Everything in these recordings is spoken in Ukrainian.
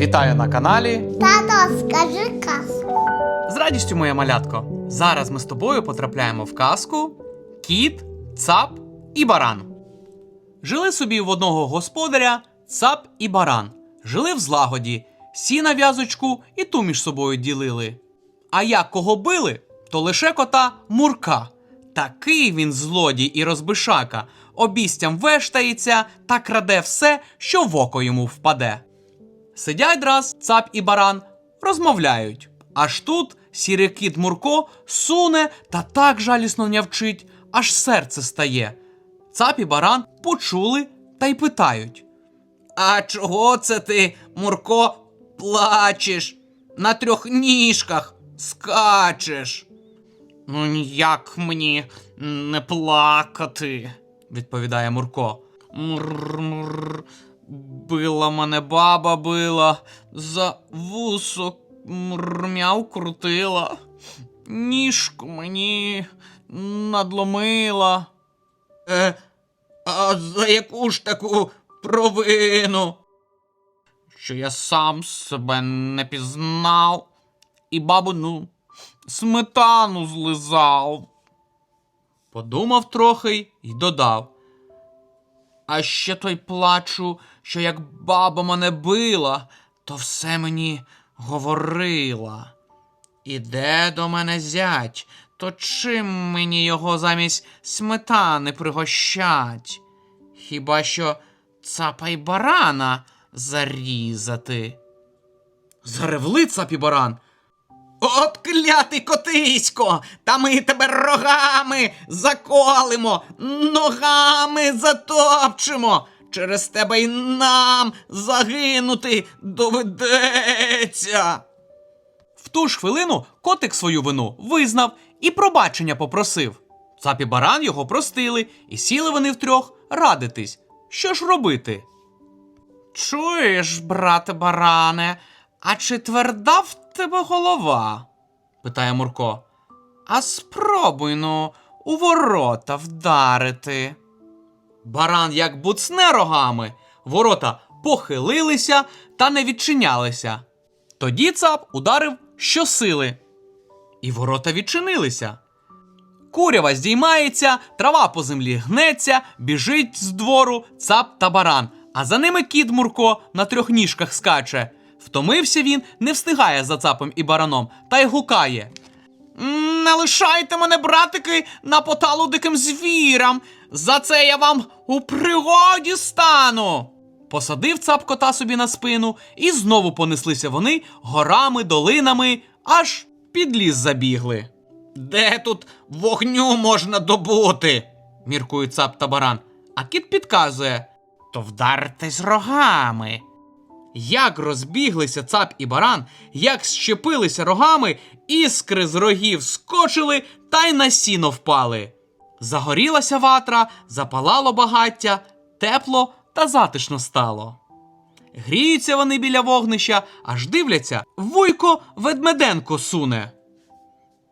Вітаю на каналі. Тато, скажи казку. З радістю, моя малятко. Зараз ми з тобою потрапляємо в казку Кіт, цап і баран. Жили собі в одного господаря цап і баран. Жили в злагоді, сіна в'язочку і ту між собою ділили. А як кого били, то лише кота Мурка. Такий він злодій і розбишака, обістям вештається та краде все, що в око йому впаде. Сидять раз цап і баран, розмовляють. Аж тут сірий кіт Мурко суне та так жалісно нявчить, аж серце стає. Цап і баран почули та й питають. А чого це ти, Мурко, плачеш? На трьох ніжках скачеш? Ну, ніяк мені не плакати, відповідає Мурко. Мур-мур, била мене баба била, за вусок мурмяв крутила, ніжку мені надломила. Е, а за яку ж таку провину? Що я сам себе не пізнав і бабину сметану злизав. Подумав трохи й додав. А ще той плачу, що як баба мене била, то все мені говорила. Іде до мене зять, то чим мені його замість сметани пригощать? Хіба що цапа й барана зарізати? Заревли цап і баран. От клятий котисько, та ми тебе рогами заколимо, ногами затопчемо. Через тебе й нам загинути доведеться. В ту ж хвилину котик свою вину визнав і пробачення попросив. Цап і баран його простили, і сіли вони втрьох радитись. Що ж робити? Чуєш, брате баране, а чи тверда в тебе голова? питає Мурко. А спробуй ну у ворота вдарити. Баран як буцне рогами, ворота похилилися та не відчинялися. Тоді цап ударив щосили, і ворота відчинилися. Курява здіймається, трава по землі гнеться, біжить з двору цап та баран, а за ними кіт Мурко на трьох ніжках скаче. Втомився він, не встигає за цапом і бараном, та й гукає. Не лишайте мене, братики, на поталу диким звірам. За це я вам у пригоді стану. Посадив цап кота собі на спину, і знову понеслися вони горами, долинами, аж під ліс забігли. Де тут вогню можна добути? міркує цап та баран. А кіт підказує: то вдартесь рогами. Як розбіглися цап і баран, як щепилися рогами, іскри з рогів скочили та й на сіно впали. Загорілася ватра, запалало багаття, тепло та затишно стало. Гріються вони біля вогнища, аж дивляться, вуйко ведмеденко суне.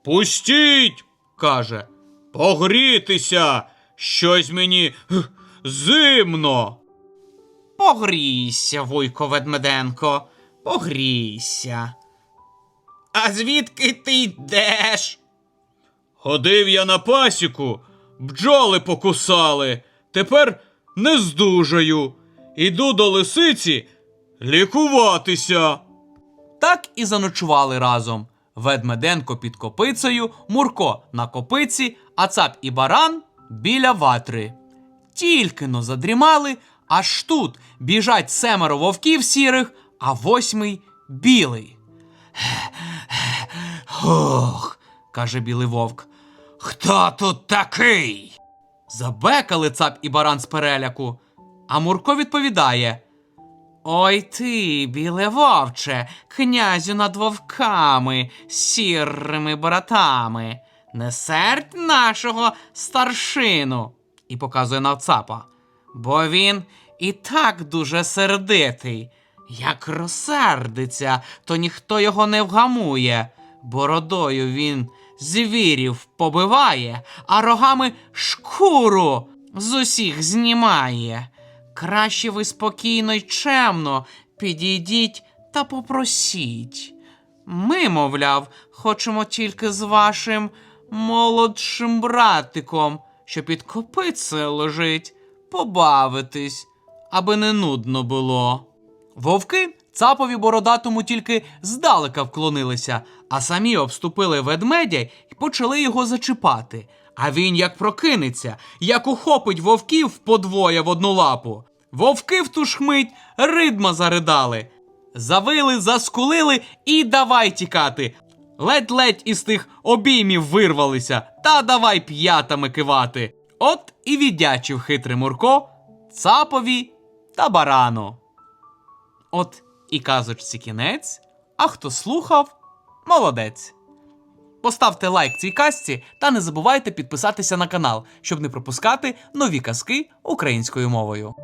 Пустіть, каже, погрітися, щось мені зимно. Погрійся, вуйко ведмеденко, погрійся. А звідки ти йдеш? Ходив я на пасіку, бджоли покусали. Тепер не здужаю. Іду до лисиці лікуватися. Так і заночували разом. Ведмеденко під копицею, Мурко на копиці, а цап і баран біля ватри. Тільки но задрімали, аж тут біжать семеро вовків сірих, а восьмий білий. Ох, каже білий вовк. Хто тут такий? Забекали цап і баран з переляку. А Мурко відповідає: Ой ти, біле вовче, князю над вовками, сірими братами, не сердь нашого старшину, і показує на цапа. Бо він і так дуже сердитий. Як розсердиться, то ніхто його не вгамує. Бородою він звірів побиває, а рогами шкуру з усіх знімає. Краще ви спокійно й чемно підійдіть та попросіть. Ми, мовляв, хочемо тільки з вашим молодшим братиком, що під копицею лежить, побавитись, аби не нудно було. Вовки цапові бородатому тільки здалека вклонилися, а самі обступили ведмедя і почали його зачіпати. А він як прокинеться, як ухопить вовків подвоє в одну лапу. Вовки в ту ж хмить ридма заридали. Завили, заскулили і давай тікати. Ледь-ледь із тих обіймів вирвалися, та давай п'ятами кивати. От і віддячив хитрий Мурко, цапові та барану. От і казочці кінець, а хто слухав, молодець. Поставте лайк цій казці та не забувайте підписатися на канал, щоб не пропускати нові казки українською мовою.